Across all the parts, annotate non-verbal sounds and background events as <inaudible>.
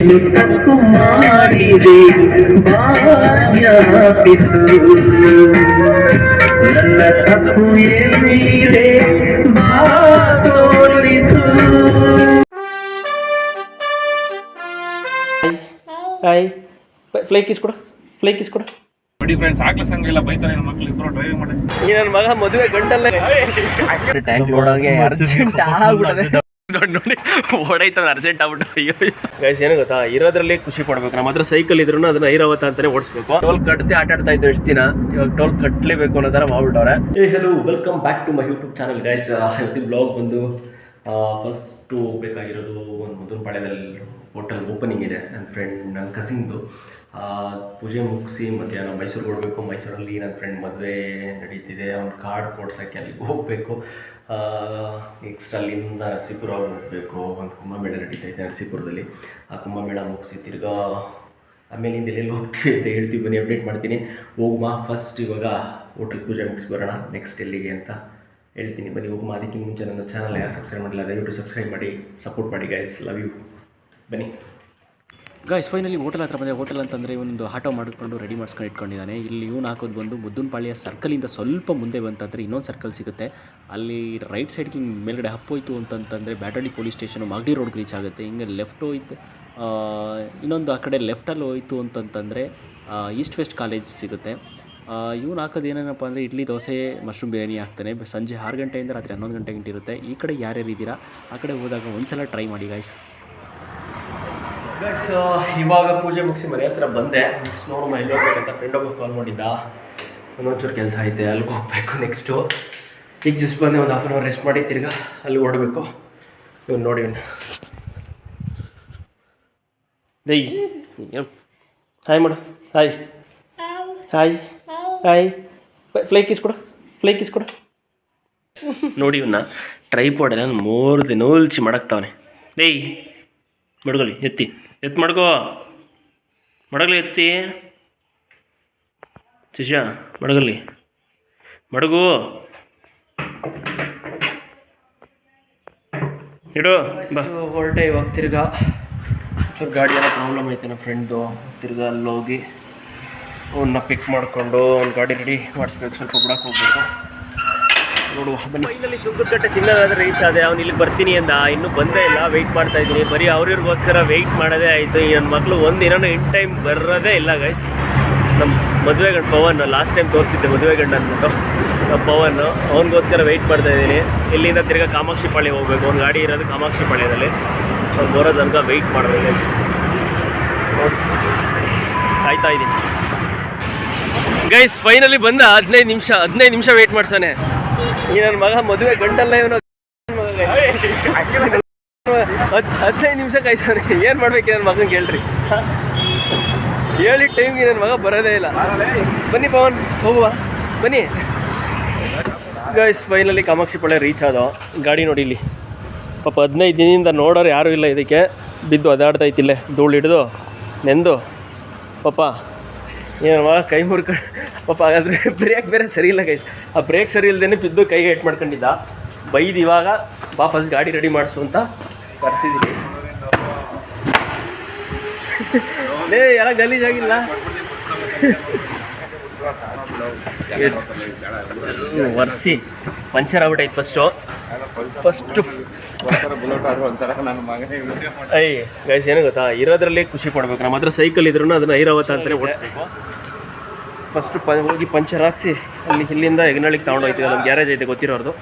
ತಪ್ಪು ಮಾಡಿದೆ. ಬಾಯಾಪಿಸು ನನ್ನ ತಪ್ಪು ಎಲ್ಲಿದೆ ಹಾಯ್ ಫ್ಲೈ ಕಿಸ್ ಕೊಡು. ಫ್ಲೈ ಕಿಸ್ ಕೊಡು. ನೋಡಿ ಫ್ರೆಂಡ್ಸ್ ಆಗ್ಲೇ ಬೈತಾರೆ ನನ್ನ ಮಕ್ಳು ಇಬ್ಬರು ಡ್ರೈವಿಂಗ್ ಮಾಡಿ ಈ ನನ್ನ ಮಗ ಮದುವೆ ಗಂಟಲ್ಲೇ ಟ್ಯಾಂಕ್ ಅರ್ಜೆಂಟ್ ಆಗ್ಬಿಡದೆ ನೋಡಿ ನೋಡಿ. ಅರ್ಜೆಂಟ್ ಆಗ್ಬಿಟ್ಟು. ಗೈಸ್ ಏನು ಗೊತ್ತಾ? ಇರೋದ್ರಲ್ಲಿ ಖುಷಿ ಪಡ್ಬೇಕು. ನಮ್ಮ ಹತ್ರ ಸೈಕಲ್ ಇದ್ರು ಅದನ್ನ ಐರಾವತ ಅಂತಾನೆ ಓಡಿಸ್ಬೇಕು. ಟೋಲ್ ಕಟ್ಟಿ ಆಟ ಆಡ್ತಾ ಇದ್ದು ಎಷ್ಟು ದಿನ? ಇವಾಗ ಟೋಲ್ ಕಟ್ಟಲೇಬೇಕು ಅನ್ನೋ ಥರ ಮಾಡ್ಬಿಟ್ಟವ್ರೆ. ಏ hello welcome back to my YouTube channel guys ಇವತ್ತಿನ ಬ್ಲಾಗ್ ಬಂದು ಫಸ್ಟು ಹೋಗ್ಬೇಕಾಗಿರೋದು ಒಂದು ಮೊದಲು ಪಾಳ್ಯದಲ್ಲಿ ಹೋಟೆಲ್ ಓಪನಿಂಗ್ ಇದೆ. ನನ್ನ ಫ್ರೆಂಡ್ ನನ್ನ ಕಸಿನ್ದು ಪೂಜೆ ಮುಗಿಸಿ ಮಧ್ಯಾಹ್ನ ಮೈಸೂರಿಗೆ ಹೋಗ್ಬೇಕು. ಮೈಸೂರಲ್ಲಿ ನನ್ನ ಫ್ರೆಂಡ್ ಮದುವೆ ನಡೀತಿದೆ. ಅವ್ನ ಕಾರ್ಡ್ ಕೊಡ್ಸೋಕ್ಕೆ ಅಲ್ಲಿಗೆ ಹೋಗಬೇಕು. ನೆಕ್ಸ್ಟ್ ಅಲ್ಲಿಂದ ನರಸೀಪುರ ಹೋಗಬೇಕು. ಒಂದು ಕುಂಭಮೇಳ ನಡೀತೈತೆ ನರಸೀಪುರದಲ್ಲಿ ಆ ಕುಂಭಮೇಳ ಮುಗಿಸಿ ತಿರ್ಗಾ, ಆಮೇಲಿಂದ ಎಲ್ಲೆಲ್ಲಿ ಹೋಗ್ತೀವಿ ಅಂತ ಹೇಳ್ತೀವಿ ಬನ್ನಿ ಅಪ್ಡೇಟ್ ಮಾಡ್ತೀನಿ. ಹೋಗ್ಮಾ ಫಸ್ಟ್ ಇವಾಗ ಹೋಟೆಲ್ ಪೂಜೆ ಮುಗಿಸಿ ಬರೋಣ. ನೆಕ್ಸ್ಟ್ ಎಲ್ಲಿಗೆ ಅಂತ ಹೇಳ್ತೀನಿ. ಬನ್ನಿ, ಹೋಗ್ಮಾ. ಅದಕ್ಕಿಂತ ಮುಂಚೆ ನನ್ನ ಚಾನಲ್ ಯಾರು ಸಬ್ಸ್ಕ್ರೈಬ್ ಮಾಡಿಲ್ಲ, ದಯವಿಟ್ಟು ಸಬ್ಸ್ಕ್ರೈಬ್ ಮಾಡಿ ಸಪೋರ್ಟ್ ಮಾಡಿ ಗೈಸ್ ಲವ್ ಯು ಬನ್ನಿ. ಗಾಯ್ಸ್ ಫೈನಲಿ ಹೋಟೆಲ್ ಹತ್ರ ಬಂದರೆ ಹೋಟೆಲ್ ಅಂತಂದರೆ ಒಂದು ಆಟೋ ಮಾಡಿಕೊಂಡು ರೆಡಿ ಮಾಡ್ಸ್ಕೊಂಡು ಇಟ್ಕೊಂಡಿದ್ದಾನೆ. ಇಲ್ಲಿ ಇವನು ಹಾಕೋದು ಬಂದು ಮುದ್ದುನಪಾಳ್ಯ ಸರ್ಕಲಿಂದ ಸ್ವಲ್ಪ ಮುಂದೆ ಬಂತಂದರೆ ಇನ್ನೊಂದು ಸರ್ಕಲ್ ಸಿಗುತ್ತೆ. ಅಲ್ಲಿ ರೈಟ್ ಸೈಡ್ಗೆ ಹಿಂಗೆ ಮೇಲ್ಗಡೆ ಹಪ್ಪೋಯ್ತು ಅಂತಂತಂದರೆ ಬ್ಯಾಟಳ್ಳಿ ಪೊಲೀಸ್ ಸ್ಟೇಷನು ಮಾಗಡಿ ರೋಡ್ಗೆ ರೀಚ್ ಆಗುತ್ತೆ. ಹಿಂಗೆ ಲೆಫ್ಟ್ ಹೋಯ್ತು ಇನ್ನೊಂದು ಆ ಕಡೆ ಲೆಫ್ಟಲ್ಲಿ ಹೋಯ್ತು ಅಂತಂತಂದರೆ ಈಸ್ಟ್ ವೆಸ್ಟ್ ಕಾಲೇಜ್ ಸಿಗುತ್ತೆ. ಇವ್ನು ಹಾಕೋದು ಏನೇನಪ್ಪ ಅಂದರೆ ಇಡ್ಲಿ, ದೋಸೆ ಮಶ್ರೂಮ್ ಬಿರಿಯಾನಿ ಹಾಕ್ತಾನೆ. ಸಂಜೆ ಆರು ಗಂಟೆಯಿಂದ ರಾತ್ರಿ ಹನ್ನೊಂದು ಗಂಟೆ ಗಂಟೆ ಇರುತ್ತೆ. ಈ ಕಡೆ ಯಾರ್ಯಾರು ಇದ್ದೀರಾ, ಆ ಕಡೆ ಹೋದಾಗ ಒಂದು ಸಲ ಟ್ರೈ ಮಾಡಿ ಗಾಯ್ಸ್ ಗೈಸ್ ಇವಾಗ ಪೂಜೆ ಮುಗಿಸಿ ಮನೆ ಹತ್ರ ಬಂದೆ. ನೆಕ್ಸ್ಟ್ ನೋಡಮ್ಮ ಎಲ್ಲಿ ಹೋಗ್ಬೇಕಂತ ಫ್ರೆಂಡ್ ಒಬ್ಬ ಕಾಲ್ ಮಾಡಿದ್ದ. ಒಂದೊಂಚೂರು ಕೆಲಸ ಐತೆ, ಅಲ್ಲಿಗೆ ಹೋಗಬೇಕು ನೆಕ್ಸ್ಟು ಈಗ ಜಸ್ಟ್ ಬಂದೆ, ಒಂದು ಹಾಫ್ ಆನ್ ಅವರ್ ರೆಸ್ಟ್ ಮಾಡಿ ತಿರ್ಗಾ ಅಲ್ಲಿ ಓಡಬೇಕು. ಇವ್ನು ನೋಡಿ ದಯ್ ದೈ ಹಾಯ್ ಮಾಡು. Hi hi hi fly kiss ಕೊಡು. ಫ್ಲೈ ಕಿಸ್ ಕೊಡು. ನೋಡಿ ಇವನ್ನ ಟ್ರೈಪಾಡ್ ಮೂರು ದಿನ ಉಲ್ಚಿ ಮಾಡಕ್ತಾವನೆ ಏಯ್ ಮಡಗಲಿ, ಎತ್ತಿ. ಎತ್ತು ಮಡ್ಗೋ ಮಡಗಲಿ ಎತ್ತಿ. ಶಿಷ್ಯ ಮಡಗಲಿ ಮಡಗು. ಇಡು ಹೊರಟೆ ಇವಾಗ ತಿರ್ಗಾ. ಚೂರು ಗಾಡಿ ಎಲ್ಲ ಪ್ರಾಬ್ಲಮ್ ಐತೆ ನಮ್ಮ ಫ್ರೆಂಡ್ದು ತಿರ್ಗಾ ಅಲ್ಲಿ ಹೋಗಿ ಅವನ್ನ ಪಿಕ್ ಮಾಡಿಕೊಂಡು ಅವ್ನ ಗಾಡಿ ರೆಡಿ ಮಾಡಿಸ್ಬೇಕು. ಸ್ವಲ್ಪ ಬಿಡಕ್ಕೆ ಹೋಗ್ಬೇಕು. ನೋಡುವ ಬನ್ನಿ ಫೈನಲಿ ಶುಕ್ರಕಟ್ಟೆ ಸಿಗ್ನಲ್ ರೀಚ್ ಆದೆ ಅವ್ನು ಇಲ್ಲಿ ಬರ್ತೀನಿ ಅಂದ. ಇನ್ನೂ ಬಂದೇ ಇಲ್ಲ ವೆಯ್ಟ್ ಮಾಡ್ತಾ ಇದ್ದೀನಿ. ಬರೀ ಅವ್ರಿಗೋಸ್ಕರ ವೆಯ್ಟ್ ಮಾಡೋದೇ ಆಯಿತು. ಈ ನನ್ನ ಮಕ್ಕಳು ಒಂದು ಇನ್ ಟೈಮ್ ಬರೋದೇ ಇಲ್ಲ ಗೈಸ್ ನಮ್ಮ ಮದುವೆ ಗಂಡು ಪವನ್ ಲಾಸ್ಟ್ ಟೈಮ್ ತೋರಿಸಿದ್ದೆ ಮದುವೆ ಅಂದ್ಬಿಟ್ಟು. ನಮ್ಮ ಪವನ್ ಅವನಿಗೋಸ್ಕರ ವೆಯ್ಟ್ ಮಾಡ್ತಾ ಇದ್ದೀನಿ. ಇಲ್ಲಿಂದ ತಿರ್ಗಾ ಕಾಮಾಕ್ಷಿ ಪಾಳ್ಯ ಹೋಗ್ಬೇಕು. ಅವ್ನು ಗಾಡಿ ಇರೋದು ಕಾಮಾಕ್ಷಿ ಪಾಳ್ಯದಲ್ಲಿ. ಅವ್ನು ಬರೋ ತನಕ ವೆಯ್ಟ್ ಮಾಡಬೇಕು ಕಾಯ್ತಾ ಇದ್ದೀನಿ. ಗೈಸ್ ಫೈನಲಿ ಬಂದ ಹದಿನೈದು ನಿಮಿಷ ಹದಿನೈದು ನಿಮಿಷ ವೆಯ್ಟ್ ಮಾಡ್ಸಾನೆ. ಈ ನನ್ನ ಮಗ ಮದುವೆ ಗಂಟಲ್ಲ ಇವನು. ಹದಿನೈದು ನಿಮಿಷ ಕಾಯಿಸೋರಿ ಏನು ಮಾಡ್ಬೇಕು ನನ್ನ ಮಗನ ಕೇಳ್ರಿ ಹೇಳಿ ಟೈಮ್ಗೆ ನನ್ನ ಮಗ ಬರೋದೇ ಇಲ್ಲ. ಬನ್ನಿ ಪವನ್, ಹೋಗುವ. ಬನ್ನಿ. Guys finally Kamakshi Palya reach ಆದೋ ಗಾಡಿ ನೋಡಿ ಇಲ್ಲಿ. ಪಾಪ ಹದಿನೈದು ದಿನದಿಂದ ನೋಡೋರು ಯಾರೂ ಇಲ್ಲ ಇದಕ್ಕೆ. ಬಿದ್ದು ಒದಾಡ್ತೈತಿಲ್ಲೇ ಧೂಳು ಹಿಡಿದು, ನೆಂದು. ಪಾಪ ಏನು ಮಗ ಕೈ ಮುರ್ಕೊಂಡು ಪಾಪ ಹಾಗಾದ್ರೆ ಬ್ರೇಕ್ ಬೇರೆ ಸರಿ ಇಲ್ಲ ಕೈ ಆ ಬ್ರೇಕ್ ಸರಿ ಇಲ್ಲದೇ ಬಿದ್ದು ಕೈಗೆ ಏಟ್ ಮಾಡ್ಕೊಂಡಿದ್ದ. ಬೈದು ಇವಾಗ ವಾಪಸ್ ಗಾಡಿ ರೆಡಿ ಮಾಡಿಸು ಅಂತ ಕರೆಸಿದ್ದೀನಿ ಏ <laughs> ಎಲ್ಲ ಗಲೀಜಾಗಿಲ್ಲ <laughs> ವರ್ಸಿ. ಪಂಚರ್ ಆಗ್ಬಿಟ್ಟೈತೆ ಫಸ್ಟು ಫಸ್ಟು ಐ ಗೈಸ್ ಏನು ಗೊತ್ತಾ? ಇರೋದ್ರಲ್ಲಿ ಖುಷಿ ಪಡ್ಬೇಕು. ನಮ್ಮ ಹತ್ರ ಸೈಕಲ್ ಇದ್ರೂ ಅದನ್ನ ಐರಾವತ ಅಂತಲೇ ಓಡಿಸ್ಬೇಕು. ಫಸ್ಟು ಪ ಹೋಗಿ ಪಂಚರ್ ಹಾಕ್ಸಿ, ಅಲ್ಲಿ ಇಲ್ಲಿಂದ ಹೆಗ್ನಳ್ಳಿಗೆ ತಗೊಂಡೋಗ್ತೀವಿ ನಮ್ಮ ಗ್ಯಾರೇಜ್ ಐತೆ, ಗೊತ್ತಿರೋರ್ದು.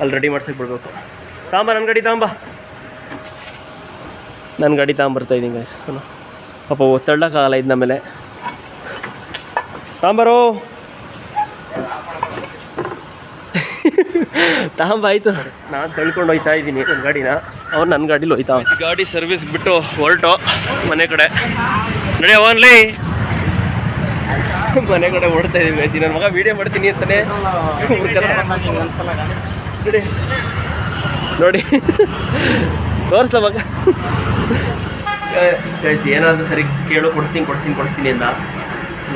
ಅಲ್ಲಿ ರೆಡಿ ಮಾಡ್ಸಕ್ಕೆ ಬಿಡ್ಬೇಕು ತಾಂಬ ನನ್ನ ಗಾಡಿ ತಾಂಬ. ನನ್ನ ಗಾಡಿ ತಗೊಂಬರ್ತಾ ಇದ್ದೀನಿ ಗೈಸ್ ನಾನು ಪಾಪ ಒತ್ತಳ್ಳಕ್ಕಾಗಲ್ಲ ಇದು ಮೇಲೆ. ತಾಂಬರೋ. <laughs> ತಾಂಬ, ಆಯಿತು. ನಾನು ತಳ್ಕೊಂಡು ಹೋಯ್ತಾ ಇದ್ದೀನಿ ನನ್ನ ಗಾಡಿನ. ಅವ್ರು ನನ್ನ ಗಾಡೀಲಿ ಹೋಯ್ತಾ ಗಾಡಿ ಸರ್ವಿಸ್ ಬಿಟ್ಟು ಹೊರಟು ಮನೆ ಕಡೆ. ನಡಿ, ಅವನ್ಲಿ. <laughs> ಮನೆ ಕಡೆ ಓಡ್ತಾ ಇದೀವಿ ಗೈಸ್ ನನ್ನ ಮಗ ವಿಡಿಯೋ ಮಾಡ್ತೀನಿ ಅಂತಾನೆ. ನೋಡಿ. ನೋಡಿ. ತೋರಿಸ್ಲ ಮಗ? ಗೈಸ್ ಏನಾದರೂ ಸರಿ ಕೇಳು ಕೊಡ್ತೀನಿ ಕೊಡ್ತೀನಿ ಕೊಡ್ತೀನಿ ಅಂತ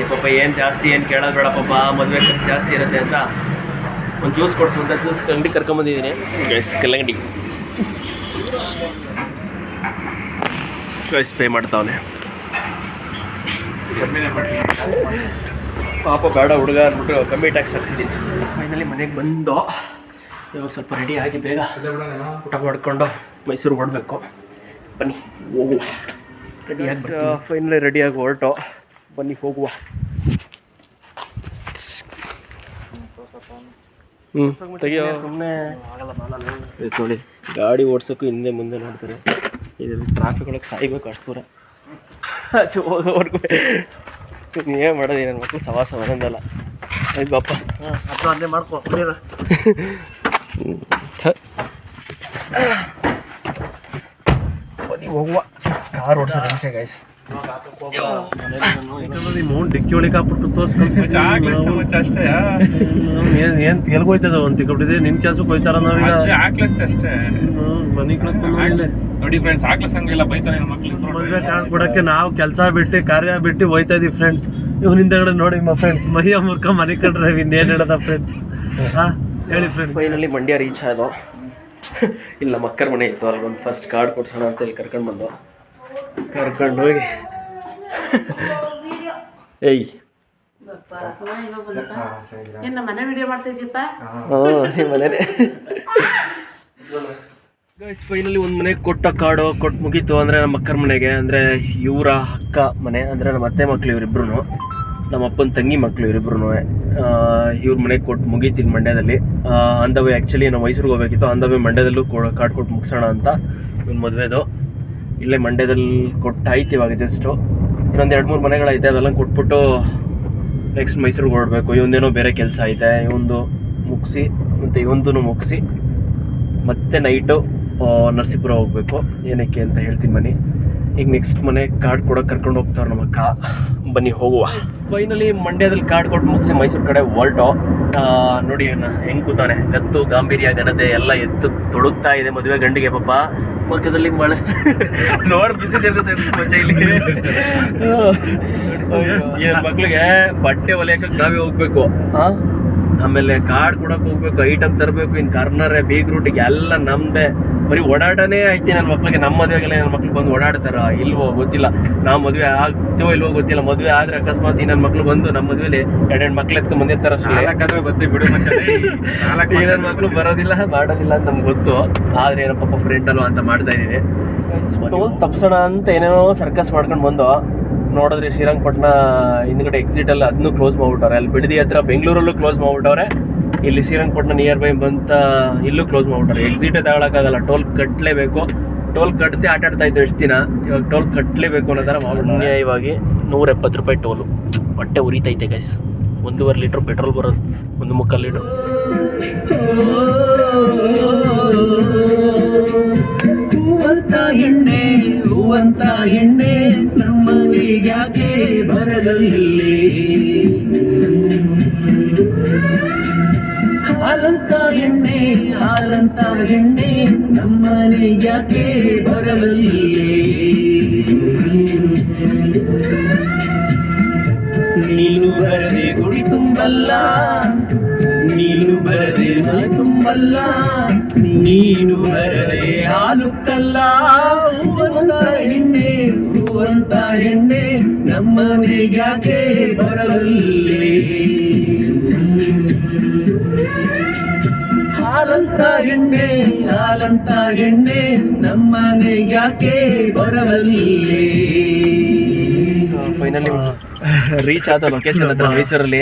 ಈ ಪಾಪ ಏನು ಜಾಸ್ತಿ ಏನು ಕೇಳೋದು ಬೇಡ ಪಾಪ. ಮದುವೆ ಖರ್ಚು ಜಾಸ್ತಿ ಇರುತ್ತೆ ಅಂತ. ಒಂದು ಜ್ಯೂಸ್ ಕೊಡಿಸು ಅಂತ ಜ್ಯೂಸ್ ಅಂಗಡಿ ಕರ್ಕೊಂಬಂದಿದ್ದೀನಿ ಗೈಸ್ ಕಲ್ಲಂಗಡಿ ಗೈಸ್ ಪೇ ಮಾಡ್ತಾವನೆ. ಪಾಪ ಬೇಡ ಹುಡುಗ ಅಂದ್ಬಿಟ್ಟು ಕಮ್ಮಿ ಟ್ಯಾಕ್ಸ್ ಹಾಕ್ಸಿದ್ದೀನಿ ಫೈನಲಿ ಮನೆಗೆ ಬಂದು ಇವಾಗ ಸ್ವಲ್ಪ ರೆಡಿ ಆಗಿ ಬೇಗ ಊಟ ಮಾಡ್ಕೊಂಡು ಮೈಸೂರು ಹೊರಡಬೇಕು. ಬನ್ನಿ ಹೋಗುವ. ರೆಡಿಯಾಗಿ ಫೈನಲಿ ರೆಡಿಯಾಗಿ ಹೊರಟು. ಬನ್ನಿ ಹೋಗುವ. ಹ್ಞೂ ತೆಗಿಯೋ. ಸುಮ್ಮನೆ ನೋಡಿ ಗಾಡಿ ಓಡ್ಸೋಕ್ಕೂ ಹಿಂದೆ ಮುಂದೆ ನೋಡ್ತಾರೆ. ಇದು ಟ್ರಾಫಿಕ್ ಒಳಗೆ ಸಾಯ್ಬೇಕು ಅಷ್ಟು ದೂರ ಆಚೆ ಹೋಗೋವರೆಗೂ ಏನು ಮಾಡೋದು ನನ್ನ ಮಕ್ಕಳು ಸವಾಸ ಒಂದಲ್ಲ ಆಯ್ತು ಬಾಪ ಅಲ್ಲೇ ಮಾಡ್ಕೊ. ಬನ್ನಿ ಹೋಗುವ. ಕಾರ್ ಓಡಿಸೋ ನಿಮಿಷ ಗೈಸ್ ಮೌನ್ ಡಿಕ್ಕಿ ಒಳಗೆ ಹಾಕ್ಬಿಟ್ಟು ತೋರ್ಸ್ಕೊಂಡು ಅಷ್ಟೇ. ಏನು ಏನ್ ತೆಲ್ಗೋಯ್ತದ ಒಂದ್ ತಿಕ್ಕೊಬಿಟ್ಟಿದೆ ನಿನ್ ಕೆಲ್ಸಕ್ಕೆ ಹೋಯ್ತಾರ ನಾವೀಗ. ಆಗ್ಲಿಸ್ ಅಷ್ಟೇ. ಮನಿ ಬಂದ್ರೆ ನೋಡಿ ಫ್ರೆಂಡ್ಸ್ ಆಗ್ಲಿಸ್ ಹಂಗಿಲ್ಲ ಬೈತಾರೆ ನನ್ನ ಮಕ್ಳು ಮದ್ವೆ ಕಾರ್ಡ್ ಕೊಡಕ್ಕೆ ನಾವು ಕೆಲಸ ಬಿಟ್ಟು ಕಾರ್ಯ ಬಿಟ್ಟು ಹೋಯ್ತಾ ಇದೀವಿ ಫ್ರೆಂಡ್ಸ್ ಇವ್ ಹಿಂದೆ ನೋಡಿ ಮಾ ಫ್ರೆಂಡ್ಸ್ ಮಹಿಯ ಮುರ್ಕ ಮನೆ ಕಂಡ್ರೆ ಇನ್ನೇನ್ ಹೇಳದ ಫ್ರೆಂಡ್ಸ್ ಹಾ ಹೇಳಿ ಫ್ರೆಂಡ್ಸ್ ಫೈನಲಿ ಮಂಡ್ಯ ರೀಚ್ ಆಯ್ತು ಇಲ್ಲ ಮಕ್ಕರ ಮನೆ ಇತ್ತು. ಅಲ್ಲಿ ಒಂದು ಫಸ್ಟ್ ಕಾರ್ಡ್ ಕೊಡ್ಸೋಣ ಅಂತ ಇಲ್ಲಿ ಕರ್ಕೊಂಡು ಬಂದು? ಕರ್ಕೊಂಡು ಹೋಗಿ. <laughs> ಏಯ್. ಮನೆ ಗೈಸ್ ಫೈನಲಿ ಒಂದು ಮನೆಗೆ ಕೊಟ್ಟ ಕಾಡು ಕೊಟ್ಟು ಮುಗೀತು ಅಂದರೆ ನಮ್ಮ ಅಕ್ಕರ ಮನೆಗೆ ಅಂದರೆ ಇವರ ಅಕ್ಕ ಮನೆ ಅಂದರೆ ನಮ್ಮ ಅತ್ತೆ ಮಕ್ಳು ಇವರಿಬ್ರು ನಮ್ಮ ಅಪ್ಪನ ತಂಗಿ ಮಕ್ಕಳು ಇವರಿಬ್ರು ಇವ್ರ ಮನೆಗೆ ಕೊಟ್ಟು ಮುಗೀತೀನಿ ಮಂಡ್ಯದಲ್ಲಿ. ಅಂದವೇ ಆ್ಯಕ್ಚುಲಿ ನಾವು ಮೈಸೂರಿಗೆ ಹೋಗ್ಬೇಕಿತ್ತು ಅಂದವೇ ಮಂಡ್ಯದಲ್ಲೂ ಕೊ ಕಾರ್ಡ್ ಕೊಟ್ಟು ಮುಗಿಸೋಣ ಅಂತ ಇವ್ನ ಮದುವೆದು. ಇಲ್ಲೇ ಮಂಡ್ಯದಲ್ಲಿ ಕೊಟ್ಟಾಯ್ತು ಇವಾಗ ಜಸ್ಟು ಇನ್ನೊಂದು ಎರಡು ಮೂರು ಮನೆಗಳೈತೆ, ಅದೆಲ್ಲ ಕೊಟ್ಬಿಟ್ಟು ನೆಕ್ಸ್ಟ್ ಮೈಸೂರಿಗೆ ಹೊರಡಬೇಕು. ಇವಂದೇನೋ ಬೇರೆ ಕೆಲಸ ಐತೆ, ಇವೊಂದು ಮುಗಿಸಿ, ಮತ್ತು ಇವಂದೂ ಮುಗಿಸಿ, ಮತ್ತೆ ನೈಟು ನರಸೀಪುರ ಹೋಗಬೇಕು. ಏನಕ್ಕೆ ಅಂತ ಹೇಳ್ತೀನಿ ಬನ್ನಿ. ಈಗ ನೆಕ್ಸ್ಟ್ ಮನೆ ಕಾರ್ಡ್ ಕೊಡೋಕೆ ಕರ್ಕೊಂಡು ಹೋಗ್ತಾರೆ ನಮ್ಮ ಅಕ್ಕ. ಬನ್ನಿ ಹೋಗುವ. ಫೈನಲಿ ಮಂಡ್ಯದಲ್ಲಿ ಕಾರ್ಡ್ ಕೊಟ್ಟು ಮುಗಿಸಿ ಮೈಸೂರು ಕಡೆ ಹೊರಟು. ನೋಡಿ ಹೆಂಗೆ ಕೂತಾನೆ ಎತ್ತು ಗಾಂಭೀರ್ಯ ಘನತೆ ಎಲ್ಲ ಎತ್ತು ತೊಡಗ್ತಾ ಇದೆ ಮದುವೆ ಗಂಡಿಗೆ ಪಾಪ. ಪಕ್ಕದಲ್ಲಿ ಮಳೆ. ನೋಡ್ ಬಿಸಿ ಮಚ್ಚ ಇಲ್ಲಿ ಮಕ್ಳಿಗೆ ಬಟ್ಟೆ ಹೊಲಿಯಕ್ಕೆ ನಾವೇ ಹೋಗ್ಬೇಕು? ಆಮೇಲೆ ಕಾರ್ಡ್ ಕೊಡಕ್ ಹೋಗ್ಬೇಕು ಐಟಮ್ ತರಬೇಕು ಇನ್ ಕಾರ್ನರ್ ಬೀಗ್ ರೂಟಿಗೆ ಎಲ್ಲ ನಮ್ದೆ. ಬರೀ ಓಡಾಟನೇ ಐತಿ ನನ್ನ ಮಕ್ಳಿಗೆ. ನಮ್ಮ ಮದುವೆಗೆಲ್ಲ ನನ್ನ ಮಕ್ಳು ಬಂದು ಓಡಾಡ್ತಾರ ಇಲ್ವೋ ಗೊತ್ತಿಲ್ಲ. ನಾವು ಮದುವೆ ಆಗ್ತೀವೋ ಇಲ್ವೋ ಗೊತ್ತಿಲ್ಲ. ಮದುವೆ ಆದ್ರೆ ಅಕಸ್ಮಾತ್ ಈ ನನ್ನ ಮಕ್ಳು ಬಂದು ನಮ್ಮ ಮದುವೆಲಿ ಎರಡೆರಡು ಮಕ್ಳು ಎತ್ಕೊಂಡ್ ಬಂದಿರ್ತಾರ ನಾಲ್ಕಾದ್ರೆ ಗೊತ್ತೇ ಬಿಡು ಈ ನನ್ನ ಮಕ್ಳು ಬರೋದಿಲ್ಲ ಮಾಡೋದಿಲ್ಲ ಅಂತ ನಮ್ಗೆ ಗೊತ್ತು. ಆದ್ರೆ ಏನೋ ಪಾಪ ಫ್ರೆಂಡ್ ಅಲ್ವಾ ಅಂತ ಮಾಡ್ತಾ ಇದೀವಿ. ಟೋಲ್ ತಪ್ಸೋಣ ಅಂತ ಏನೇನೋ ಸರ್ಕಸ್ ಮಾಡ್ಕೊಂಡು ಬಂದು ನೋಡಿದ್ರೆ ಶ್ರೀರಂಗಪಟ್ಟಣ ಹಿಂದ್ಗಡೆ ಎಕ್ಸಿಟ್ ಅಲ್ಲಿ ಅದನ್ನು ಕ್ಲೋಸ್ ಮಾಡ್ಬಿಟ್ಟವ್ರೆ. ಅಲ್ಲಿ ಬಿಡದಿ ಹತ್ರ ಬೆಂಗಳೂರಲ್ಲೂ ಕ್ಲೋಸ್ ಮಾಡ್ಬಿಟ್ಟವ್ರೆ. ಇಲ್ಲಿ ಶ್ರೀರಂಗಪಟ್ಟಣ ನಿಯರ್ ಬೈ ಬಂತ ಇಲ್ಲೂ ಕ್ಲೋಸ್ ಮಾಡ್ಬಿಟ್ಟಾರೆ ಎಕ್ಸಿಟೇ ತಗೊಳಕ್ಕಾಗಲ್ಲ ಟೋಲ್ ಕಟ್ಟಲೇಬೇಕು ಟೋಲ್ ಕಟ್ತಿ ಆಟ ಆಡ್ತಾ ಇದ್ದ ಎಷ್ಟು ದಿನ. ಇವಾಗ ಟೋಲ್ ಕಟ್ಟಲೇಬೇಕು ಅನ್ನೋದರ ಅನ್ಯಾಯವಾಗಿ ನೂರ ಎಪ್ಪತ್ತು ರೂಪಾಯಿ ಟೋಲು. ಹೊಟ್ಟೆ ಉರಿತೈತೆ ಗೈಸ್ ಒಂದೂವರೆ ಲೀಟ್ರ್ ಪೆಟ್ರೋಲ್ ಬರೋದು ಒಂದು ಮುಕ್ಕಾಲು ಲೀಟ್ರ್. ಹೂವಂತ ಎಣ್ಣೆ ಹೂವಂತ ಎಣ್ಣೆ ಬರದಲ್ಲಿ ಹಾಲಂತ ಎಣ್ಣೆ ಹಾಲಂತ ಎಣ್ಣೆ ನಮ್ಮನೆಗ್ಯಾಕೆ ಬರದಲ್ಲಿ ನೀನು ಬರದೆ ಗುಡಿ ತುಂಬಲ್ಲ, ನೀನು ಬರದೆ ಮನೆ ತುಂಬಲ್ಲ, ನೀನು ಬರದೆ ಹಾಲು ಕಲ್ಲ ಹೂವಂತ ಎಣ್ಣೆ ಹೂವಂತ ಎಣ್ಣೆ ನಮ್ಮನೆಗ್ಯಾಕೆ ಬರಲಿ ಹಾಲಂತ ಎಣ್ಣೆ ಹಾಲಂತ ಎಣ್ಣೆ ನಮ್ಮನೆಗ್ಯಾಕೆ ಬರವಲ್ಲಿ? ಫೈನಲಿ ರೀಚ್ ಆದ ಲೊಕೇಶನ್ ಹತ್ರ ಮೈಸೂರಲ್ಲಿ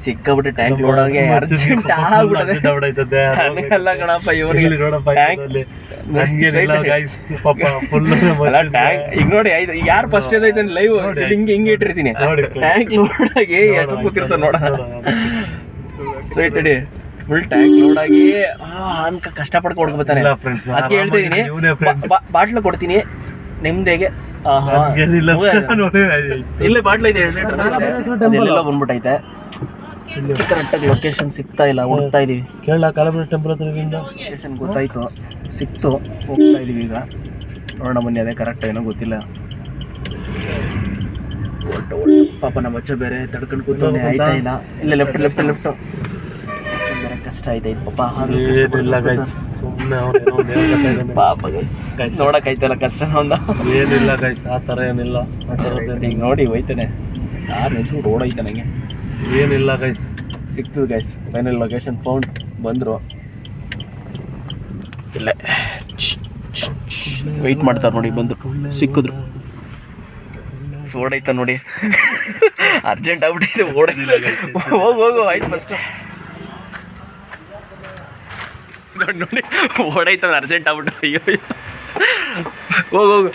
ಸಿಕ್ಕಾಬಿಟ್ಟು ಟ್ಯಾಂಕ್ ಲೋಡ್ ಆಗಿ ಅರ್ಜೆಂಟ್ ಆಗ್ಬಿಡದೆ ನನಗಲ್ಲ ಕಣಪ್ಪ ಇವನಿಗೆ ಟ್ಯಾಂಕ್ ಫುಲ್ ಟ್ಯಾಂಕ್ ಈಗ ನೋಡಿ ಆಯ್ತು ಈಗ ಯಾರು ಫಸ್ಟ್ ಇದೈತೆ ಲೈವ್ ಹಿಂಗೆ ಹಿಂಗೆ ಇಟ್ಟಿರ್ತೀನಿ. ಟ್ಯಾಂಕ್ ಲೋಡ್ ಆಗಿ ಎಷ್ಟು ಕೂತಿರ್ತಾನೆ ನೋಡ ಸ್ಟ್ರೈಟ್ ಇಡಿ ಫುಲ್ ಟ್ಯಾಂಕ್ ಲೋಡ್ ಆಗಿ ಆ, ಅನ್ಕ ಕಷ್ಟಪಟ್ಟು ಕೊಡ್ಕೊಬತ್ತಾನೆ ಅದಕ್ಕೆ ಹೇಳ್ತಾ ಇದೀನಿ. ಬಾಟ್ಲು ಕೊಡ್ತೀನಿ ನಿಮ್ದೇಗೆ ಆಹಾ. ಇಲ್ಲೇ ಬಾಟ್ಲು ಇದೆ ಎಲ್ಲೆಲ್ಲ ಬಂದ್ಬಿಟ್ಟೈತೆ ಕರೆಕ್ಟಾಗಿ ಲೊಕೇಶನ್ ಸಿಗ್ತಾ ಇಲ್ಲ ಹೋಗ್ತಾ ಇದೀವಿ. ಕೇರಳ ಟೆಂಪಲ್ ಹತ್ರದಿಂದ ಲೊಕೇಶನ್ ಗೊತ್ತಾಯ್ತು ಸಿಕ್ತು ಹೋಗ್ತಾ ಇದೀವಿ ಈಗ. ನೋಡೋಣ ಬನ್ನಿ ಅದೇ ಕರೆಕ್ಟ್ ಏನೋ ಗೊತ್ತಿಲ್ಲ. ಒಟ್ಟು ಒಟ್ಟು ಪಾಪ ನಮ್ಮ ಅಚ್ಚ ಬೇರೆ ತಡ್ಕೊಂಡು ಕೂತವನೇ ಆಯ್ತಾ ಇಲ್ಲ. ಇಲ್ಲ ಲೆಫ್ಟ್ ಲೆಫ್ಟ್ ಲೆಫ್ಟ್ <laughs> ಕಷ್ಟ ಆಯ್ತಾಯ್ತು ಪಾಪ ಏನಿಲ್ಲ ಗೈಸ್ ಸುಮ್ಮನೆ ಅವ್ನು ಪಾಪ ಗೈಸ್ Guys. ನೋಡಕ್ಕಾಯ್ತಲ್ಲ ಕಷ್ಟ ಒಂದ ಏನಿಲ್ಲ ಗೈಸ್ ಆ ಥರ ಏನಿಲ್ಲ. ಆ ಥರದ್ದೇನು ಈಗ ನೋಡಿ ಹೋಯ್ತಾನೆ. ಯಾರು ನಿಲ್ಸ್ಬಿಟ್ಟು ಓಡೋಯ್ತಾನೆ ಹಂಗೆ. ಏನಿಲ್ಲ ಗೈಸ್ ಸಿಕ್ತು ಗೈಸ್ ಫೈನಲ್ ಲೊಕೇಶನ್ ಫೌಂಡ್ ಬಂದರು. ಇಲ್ಲ. ವೆಯ್ಟ್ ಮಾಡ್ತಾರೆ ನೋಡಿ ಬಂದು ಸಿಕ್ಕಿದ್ರು. ಓಡೈತ ನೋಡಿ. <laughs> ಅರ್ಜೆಂಟ್ ಆಗ್ಬಿಟ್ಟಿದೆ ಓಡೈತ ಹೋಗೋ ಹೋಗು ಆಯ್ತು ಫಸ್ಟ್ ನೋಡಿ ನೋಡಿ ಓಡೈತ ಅರ್ಜೆಂಟ್ ಆಗ್ಬಿಟ್ಟು. ಅಯ್ಯೋ. ಹೋಗು ಹೋಗು.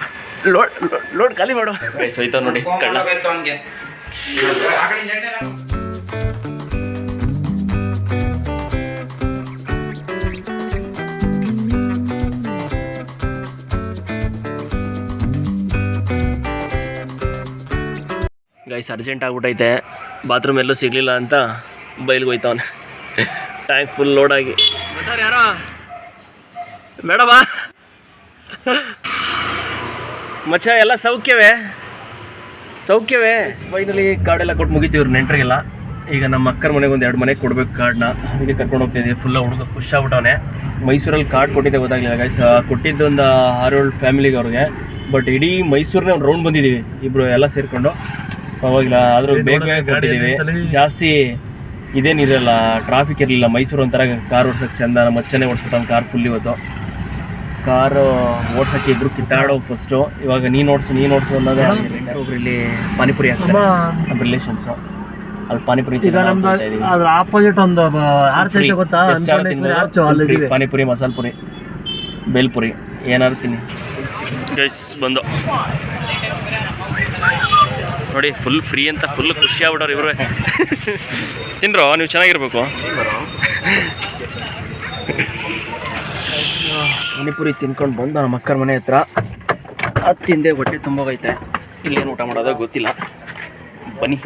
ಲೋಡ್ ಲೋಡ್ ಖಾಲಿ ಮಾಡು. ಹೋಯ್ತಾವ ನೋಡಿ ಕಳ್ಳ. ಗೈಸ್ ಅರ್ಜೆಂಟ್ ಆಗ್ಬಿಟ್ಟೈತೆ. ಬಾತ್ರೂಮ್ ಎಲ್ಲೂ ಸಿಗಲಿಲ್ಲ ಅಂತ ಬೈಲ್ಗೆ ಹೋಯ್ತವನೆ. ಟ್ಯಾಂಕ್ ಫುಲ್ ಲೋಡಾಗಿ ಮೇಡವಾ ಮಚ್ಚ ಎಲ್ಲ ಸೌಖ್ಯವೇ? ಸೌಖ್ಯವೇ? ಫೈನಲಿ ಕಾರ್ಡೆಲ್ಲ ಕೊಟ್ಟು ಮುಗಿತೀವ್ರು ನೆಂಟ್ರಿಗೆಲ್ಲ. ಈಗ ನಮ್ಮ ಅಕ್ಕರ ಮನೆಗೆ ಒಂದು ಎರಡು ಮನೆಗೆ ಕೊಡ್ಬೇಕು ಕಾರ್ಡ್ನ ಅದಕ್ಕೆ ಕರ್ಕೊಂಡು ಹೋಗ್ತಿದ್ವಿ ಫುಲ್ ಫುಲ್ಲ ಹುಡುಗ ಖುಷ್ ಆಗ್ಬಿಟ್ಟವನೆ. ಮೈಸೂರಲ್ಲಿ ಕಾರ್ಡ್ ಕೊಟ್ಟಿದ್ದೆ ಗೊತ್ತಾಗಲಿಲ್ಲ ಗೈಸ್ ಕೊಟ್ಟಿದ್ದು ಒಂದು ಆರೇಳು ಫ್ಯಾಮಿಲಿಗೆ ಅವ್ರಿಗೆ. ಬಟ್ ಇಡೀ ಮೈಸೂರನ್ನೇ ಒಂದು ರೌಂಡ್ ಬಂದಿದ್ದೀವಿ ಇಬ್ಬರು ಎಲ್ಲ ಸೇರಿಕೊಂಡು. ಪರವಾಗಿಲ್ಲ ಆದರೂ ಬೇಗ ಬೇಗ ಕೊಟ್ಟಿದ್ದೀವಿ ಜಾಸ್ತಿ ಇದೇನಿರಲ್ಲ ಟ್ರಾಫಿಕ್ ಇರಲಿಲ್ಲ. ಮೈಸೂರು ಒಂಥರ ಕಾರ್ ಓಡ್ಸೋಕ್ಕೆ ಚಂದ ನಮ್ಮ ಅಚ್ಚನೇ ಓಡಿಸ್ಬಿಟ್ಟು ಕಾರ್ ಫುಲ್ ಇವತ್ತು. ಕಾರು ಓಡ್ಸಕ್ಕೆ ಇಬ್ರು ಕಿತ್ತಾಡೋ ಫಸ್ಟು ಇವಾಗ ನೀ ನೋಡ್ಸು ನೀ ನೋಡ್ಸು ಅನ್ನೋದು ಒಬ್ರು ಇಲ್ಲಿ ಪಾನಿಪುರಿ ಹಾಕ್ತಾರೆ. ನಮ್ಮ ರಿಲೇಷನ್ಸು ಅಲ್ಲಿ ಪಾನಿಪುರಿ ಈಗ ನಮ್ದು ಅದ್ರ ಆಪೋಸಿಟ್ ಒಂದು ಆರ್ಚ್ ಐತೆ ಗೊತ್ತಾ? ಆರ್ಚ್ ಅಲ್ಲಿದ್ದೀವಿ ಪಾನಿಪುರಿ ಮಸಾಲ ಪುರಿ ಬೇಲ್ಪುರಿ. ಏನಾದ್ರು ತಿನ್ನಿ. ಗೈಸ್ ಬಂದು. ನೋಡಿ ಫುಲ್ ಫ್ರೀ ಅಂತ ಫುಲ್ ಖುಷಿ ಆಗ್ಬಿಡೋರು ಇವರು <laughs> ತಿನ್ರೋ ನೀವು ಚೆನ್ನಾಗಿರ್ಬೇಕು. ಪಾನಿಪುರಿ ತಿನ್ಕೊಂಡು ಬಂದು ನಮ್ಮ ಅಕ್ಕರ ಮನೆ ಹತ್ರ. ಅದು ತಿಂದೆ, ಹೊಟ್ಟೆ ತುಂಬೋಗೈತೆ ಇಲ್ಲೇನು ಊಟ ಮಾಡೋದ ಗೊತ್ತಿಲ್ಲ. ಬನ್ನಿ.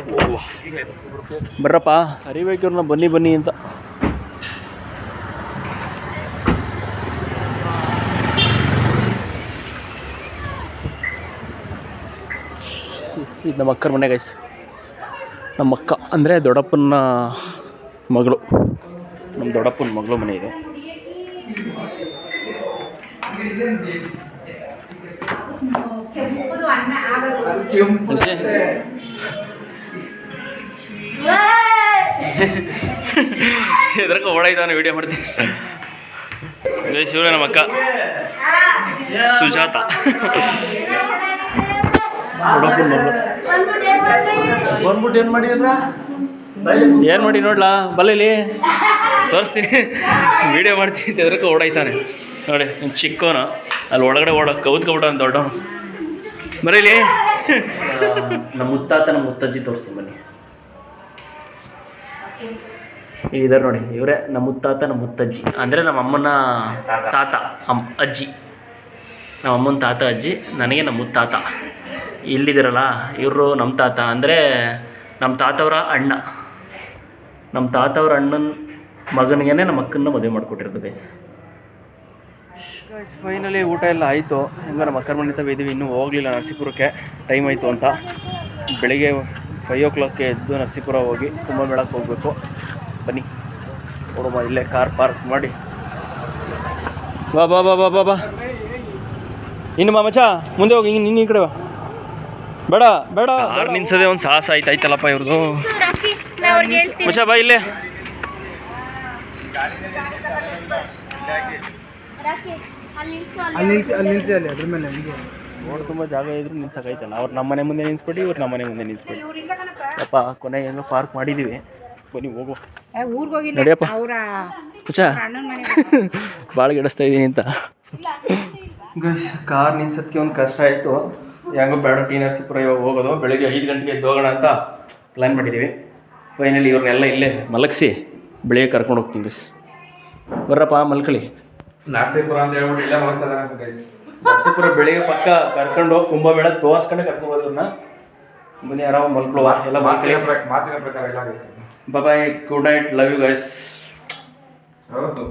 ಬರ್ರಪ್ಪ. ಅರಿಬೇಕು ಇವ್ರನ್ನ ಬನ್ನಿ ಬನ್ನಿ ಅಂತ. ಇದು ನಮ್ಮ ಅಕ್ಕರ ಮನೆ ಗೈಸ್ ನಮ್ಮ ಅಕ್ಕ ಅಂದರೆ ದೊಡ್ಡಪ್ಪನ ಮಗಳು. ನಮ್ಮ ದೊಡ್ಡಪ್ಪನ ಮಗಳು ಮನೆ ಇದು. ಓಡಾಯ್ತಾನೆ ವಿಡಿಯೋ ಮಾಡ್ತೀನಿ ಗೈಸ್ ಇವರೇ ನಮ್ಮ ಅಕ್ಕ ಸುಜಾತ. ಬಂದ್ಬಿಟ್ಟು ಏನು ಮಾಡಿದ್ರ ಏನು ಮಾಡಿ ನೋಡ್ಲಾ? ಬಲ್ಲಲ್ಲಿ? ತೋರಿಸ್ತೀನಿ. ವಿಡಿಯೋ ಮಾಡ್ತೀನಿ ಎದ್ರಕ್ಕೆ ಓಡಾಯ್ತಾನೆ. ನೋಡಿ ಚಿಕ್ಕವನು, ಅಲ್ಲಿ ಒಳಗಡೆ ಓಡ ಕೌದ್ಕೊಬಿಟ್ಟ ದೊಡ್ಡ ಬರೀಲಿ ನಮ್ಮ ಮುತ್ತಾತ ನಮ್ಮ ಮುತ್ತಜ್ಜಿ ತೋರಿಸ್ತೀನಿ ಬನ್ನಿ. ಇದಾರೆ ನೋಡಿ, ಇವರೇ ನಮ್ಮ ಮುತ್ತಾತ, ನಮ್ಮ ಮುತ್ತಜ್ಜಿ. ಅಂದರೆ ನಮ್ಮ ಅಮ್ಮನ ತಾತ ಅಮ್ಮ ಅಜ್ಜಿ. ನಮ್ಮ ಅಮ್ಮನ ತಾತ, ಅಜ್ಜಿ, ನನಗೆ ನಮ್ಮ ಮುತ್ತಾತ. ಇಲ್ಲಿದ್ದೀರಲ್ಲ ಇವರು ನಮ್ಮ ತಾತ. ಅಂದರೆ ನಮ್ಮ ತಾತವರ ಅಣ್ಣ. ನಮ್ಮ ತಾತವ್ರ ಅಣ್ಣನ ಮಗನಿಗೆ ನಮ್ಮ ಅಕ್ಕನ ಮದುವೆ ಮಾಡಿಕೊಟ್ಟಿರೋದು ಗೈಸ್ ಗೈಸ್ ಫೈನಲಿ ಊಟ ಎಲ್ಲ ಆಯಿತು. ಹೆಂಗ ನಮ್ಮ ಅಕ್ಕರ ಮನೆ ತವ ಇದ್ದೀವಿ ಇನ್ನೂ ಹೋಗಲಿಲ್ಲ ನರಸೀಪುರಕ್ಕೆ. ಟೈಮ್ ಆಯಿತು ಅಂತ. ಬೆಳಿಗ್ಗೆ ಫೈವ್ ಓ ಕ್ಲಾಕ್ಗೆ ಎದ್ದು ನರಸೀಪುರ ಹೋಗಿ ತುಂಬ ಕುಂಭಮೇಳಕ್ಕೆ ಹೋಗಬೇಕು. ಬನ್ನಿ. ನೋಡುವ ಇಲ್ಲೇ ಕಾರ್ ಪಾರ್ಕ್ ಮಾಡಿ. ಬಾ ಬಾ ಬಾ ಬಾ ಬಾ ಬಾ. ಇನ್ನು ಬಾ ಮಚ್ಚಾ ಮುಂದೆ ಹೋಗಿ ಇನ್ನು ನಿನ್ನ ಈ ಕಡೆ ಬಾ. ಬೇಡ ಬೇಡ ಆರು ನಿಮಿಷದೇ ಒಂದು ಸಾಹಸ ಆಯ್ತು ಆಯ್ತಲ್ಲಪ್ಪ ಇವ್ರದ್ದು ಮಚ್ಚ ಬಾ ಇಲ್ಲೇ. ನೋಡು ತುಂಬ ಜಾಗ ಇದ್ರು ನಿಲ್ಸಕ್ಕಾಯ್ತಲ್ಲ. ಅವ್ರು ನಮ್ಮ ಮನೆ ಮುಂದೆ ನಿಲ್ಸ್ಬಿಟ್ಟು ಇವ್ರು ನಮ್ಮ ಮನೆ ಮುಂದೆ ನಿಲ್ಸ್ಬಿಟ್ಟು ಅಪ್ಪ ಕೊನೆಗೆ ಹೆಂಗೋ ಪಾರ್ಕ್ ಮಾಡಿದ್ದೀವಿ ಬನ್ನಿ ಹೋಗು ಊರ್ಗ್ ಹೋಗಿಲ್ಲ. ನಡಿಯಪ್ಪ. ಅವ್ರ ಭಾಳ ಗಿಡಿಸ್ತಾ ಇದ್ದೀನಿ ಅಂತ. ಗೈಸ್ ಕಾರ್ ನಿಲ್ಸೋದಕ್ಕೆ ಒಂದು ಕಷ್ಟ ಆಯಿತು. ಹೆಂಗೋ ಬೇಡ ಟಿ ನರಸೀಪುರ ಇವಾಗ ಹೋಗೋದು. ಬೆಳಗ್ಗೆ ಐದು ಗಂಟೆಗೆ ಎದ್ದು ಹೋಗೋಣ ಅಂತ ಪ್ಲ್ಯಾನ್ ಮಾಡಿದ್ದೀವಿ ಫೈನಲಿ ಇವ್ರನ್ನೆಲ್ಲ ಇಲ್ಲೇ ಮಲಗಿಸಿ. ಬೆಳಿಗ್ಗೆ ಕರ್ಕೊಂಡು ಹೋಗ್ತೀನಿ ಗೈಸ್ ಬರ್ರಪ್ಪ ಮಲ್ಕಳಿ. ನರಸೀಪುರ ಅಂತ ಹೇಳ್ಬಿಟ್ಟು ಇಲ್ಲೇ ಇದ್ದಾನೆ ಗೈಸ್ ನರಸೀಪುರ ಬೆಳಿಗ್ಗೆ ಪಕ್ಕ ಕರ್ಕೊಂಡು ಹೋಗಿ ಕುಂಭಮೇಳ ತೋರ್ಸ್ಕೊಂಡೆ ಕರ್ಕೊಂಡು ಹೋದ್ರನ್ನ ಬನ್ನಿ ಆರಾಮ್ ಮಲ್ಕೊಳ್ಳುವ. ಎಲ್ಲ ಮಾತಿನ ಪ್ರಕಾರ ಮಾತಿನ ಪ್ರಕಾರ ಎಲ್ಲ guys bye good night love you guys ಹೌದು.